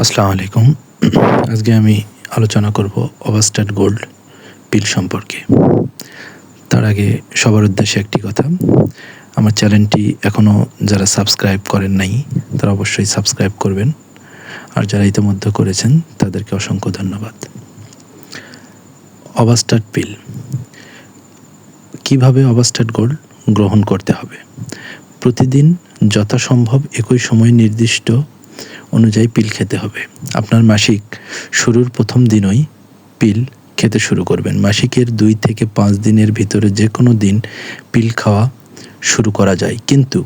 আসসালামু আলাইকুম। আজকে আমি আলোচনা করব অবাস্টার গোল্ড পিল সম্পর্কে। তার আগে সবার উদ্দেশ্যে একটি কথা, আমার চ্যানেলটি এখনও যারা সাবস্ক্রাইব করেন নাই, তারা অবশ্যই সাবস্ক্রাইব করবেন। আর যারা ইতিমধ্যে করেছেন, তাদেরকে অসংখ্য ধন্যবাদ। অবাস্টার্ড পিল কীভাবে অবাস্টার্ড গোল্ড গ্রহণ করতে হবে? প্রতিদিন যথাসম্ভব একই সময় নির্দিষ্ট অনুযায়ী পিল খেতে হবে। আপনার মাসিক শুরুর প্রথম দিনই পিল খেতে শুরু করবেন। মাসিকের দুই থেকে পাঁচ দিনের ভিতরে যে কোনো দিন পিল খাওয়া শুরু করা যায়। কিন্তু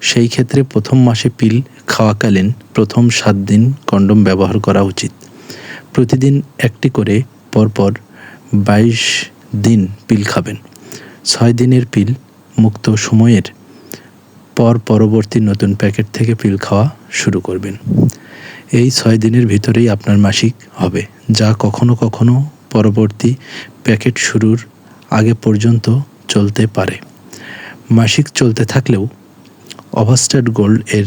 সেই ক্ষেত্রে প্রথম মাসে পিল খাওয়াকালীন প্রথম সাত দিন কন্ডম ব্যবহার করা উচিত। প্রতিদিন একটি করে পরপর বাইশ দিন পিল খাবেন। ছয় দিনের পিল মুক্ত সময়ের পর পরবর্তী নতুন প্যাকেট থেকে পিল খাওয়া শুরু করবেন। এই ছয় দিনের ভিতরেই আপনার মাসিক হবে। যা কখনো কখনো পরবর্তী প্যাকেট শুরুর আগে পর্যন্ত চলতে পারে। মাসিক চলতে থাকলেও অভাস্টার্ড গোল্ড এর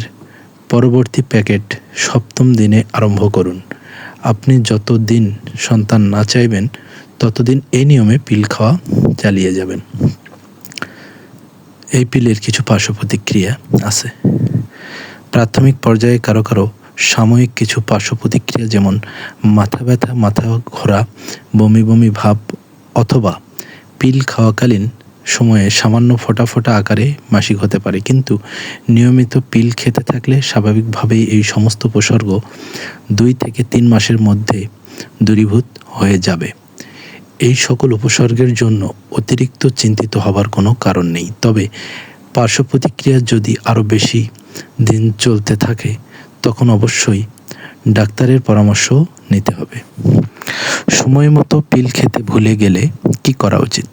পরবর্তী প্যাকেট সপ্তম দিনে আরম্ভ করুন। আপনি যত দিন সন্তান না চাইবেন, ততদিন এই নিয়মে পিল খাওয়া চালিয়ে যাবেন। এই পিলের কিছু পার্শ্ব প্রতিক্রিয়া আছে। প্রাথমিক পর্যায়ে কারও কারও সাময়িক কিছু পার্শ্ব প্রতিক্রিয়া যেমন মাথা ব্যথা, মাথা ঘোরা, বমি বমি ভাব অথবা পিল খাওয়াকালীন সময়ে সামান্য ফোটা ফোটা আকারে মাসিক হতে পারে। কিন্তু নিয়মিত পিল খেতে থাকলে স্বাভাবিকভাবেই এই সমস্ত উপসর্গ দুই থেকে তিন মাসের মধ্যে দূরীভূত হয়ে যাবে। এই সকল উপসর্গের জন্য অতিরিক্ত চিন্তিত হবার কোনো কারণ নেই। তবে পার্শ্ব প্রতিক্রিয়া যদি আরও বেশি দিন চলতে থাকে, তখন অবশ্যই ডাক্তারের পরামর্শ নিতে হবে। সময় মতো পিল খেতে ভুলে গেলে কি করা উচিত?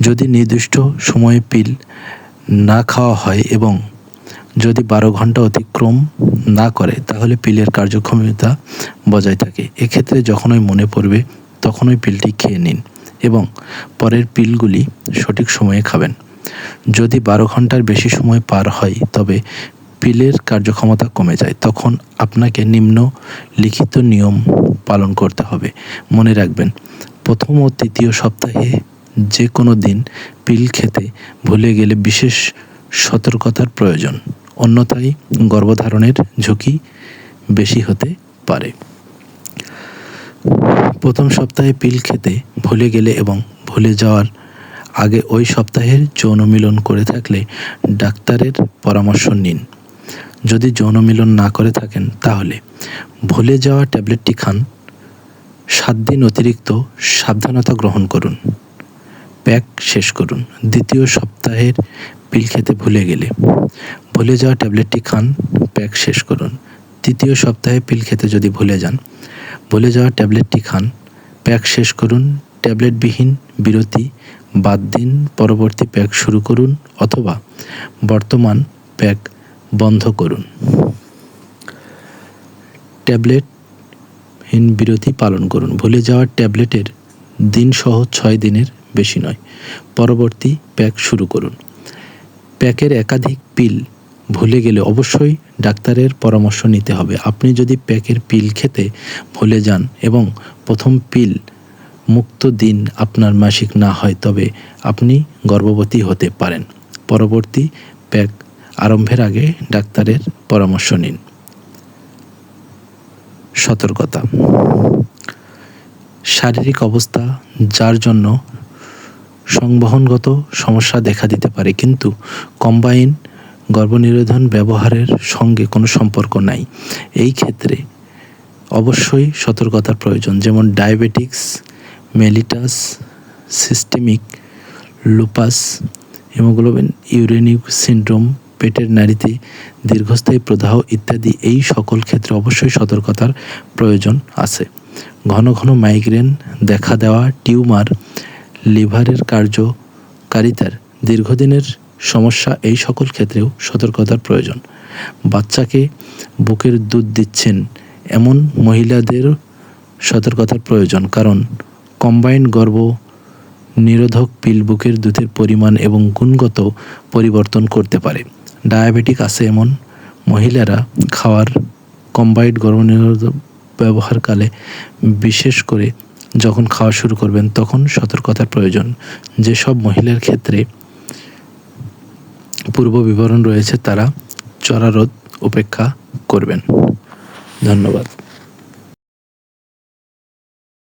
যদি নির্দিষ্ট সময়ে পিল না খাওয়া হয় এবং যদি বারো ঘণ্টা অতিক্রম না করে, তাহলে পিলের কার্যক্ষমতা বজায় থাকে। এক্ষেত্রে যখনই মনে পড়বে তখনই পিলটি খেয়ে নিন এবং পরের পিলগুলি সঠিক সময়ে খাবেন। যদি বারো ঘণ্টার বেশি সময় পার হয়, তবে পিলের কার্যক্ষমতা কমে যায়, তখন আপনাকে নিম্ন লিখিত নিয়ম পালন করতে হবে। মনে রাখবেন, প্রথম ও তৃতীয় সপ্তাহে যে কোনো দিন পিল খেতে ভুলে গেলে বিশেষ সতর্কতার প্রয়োজন। অন্যথায় গর্ভধারণের ঝুঁকি বেশি হতে পারে। প্রথম সপ্তাহে পিল খেতে ভুলে গেলে এবং ভুলে যাওয়ার আগে ওই সপ্তাহের যৌন মিলন করে থাকলে ডাক্তারের পরামর্শ নিন। যদি যৌন মিলন না করে থাকেন, তাহলে ভুলে যাওয়া ট্যাবলেটটি খান। সাত দিন অতিরিক্ত সাবধানতা গ্রহণ করুন। প্যাক শেষ করুন। দ্বিতীয় সপ্তাহের পিল খেতে ভুলে গেলে ভুলে যাওয়া ট্যাবলেটটি খান, প্যাক শেষ করুন। তৃতীয় সপ্তাহে পিল খেতে যদি ভুলে যান ভুলে যাওয়া ট্যাবলেটটি খান। প্যাক শেষ করুন, ট্যাবলেটবিহীন বিরতি বাদ দিন, পরবর্তী প্যাক শুরু করুন অথবা বর্তমান প্যাক বন্ধ করুন। ট্যাবলেটহীন বিরতি পালন করুন। ভুলে যাওয়া ট্যাবলেটের দিন সহ ছয় দিনের বেশি নয়। পরবর্তী প্যাক শুরু করুন। প্যাকের একাধিক পিল ভুলে গেলে অবশ্যই ডাক্তারের পরামর্শ নিতে হবে। আপনি যদি প্যাকের পিল খেতে ভুলে যান এবং প্রথম পিল মুক্ত দিন আপনার মাসিক না হয়, তবে আপনি গর্ভবতী হতে পারেন। পরবর্তী প্যাক আরম্ভের আগে ডাক্তারের পরামর্শ নিন। সতর্কতা। শারীরিক অবস্থা যার জন্য সংবহনগত সমস্যা দেখা দিতে পারে, কিন্তু কম্বাইন গর্ভনিরোধন ব্যবহারের সঙ্গে কোনো সম্পর্ক নাই। এই ক্ষেত্রে অবশ্যই সতর্কতার প্রয়োজন, যেমন diabetics, mellitus, systemic lupus, haemoglobin, uraemic syndrome, পেটের নারীতে দীর্ঘস্থায়ী প্রদাহ ইত্যাদি, এই সকল ক্ষেত্রে অবশ্যই সতর্কতার প্রয়োজন আছে। ঘন ঘন মাইগ্রেন, দেখা দেওয়া, টিউমার, লিভারের কার্যকারিতার দীর্ঘদিনের সমস্যা এই সকল ক্ষেত্রেও সতর্কতার প্রয়োজন। বাচ্চাকে বুকের দুধ দিচ্ছেন এমন মহিলাদের সতর্কতার প্রয়োজন, কারণ কম্বাইন্ড গর্ভ নিরোধক পিল বুকের দুধের পরিমাণ এবং গুণগত পরিবর্তন করতে পারে। ডায়াবেটিক আছে এমন মহিলারা খাওয়ার কম্বাইন্ড গর্ভনিরোধক ব্যবহারকালে বিশেষ করে যখন খাওয়া শুরু করবেন তখন সতর্কতার প্রয়োজন। যেসব মহিলার ক্ষেত্রে পূর্ব বিবরণ রয়েছে তারা চরারোধ উপেক্ষা করবেন। ধন্যবাদ।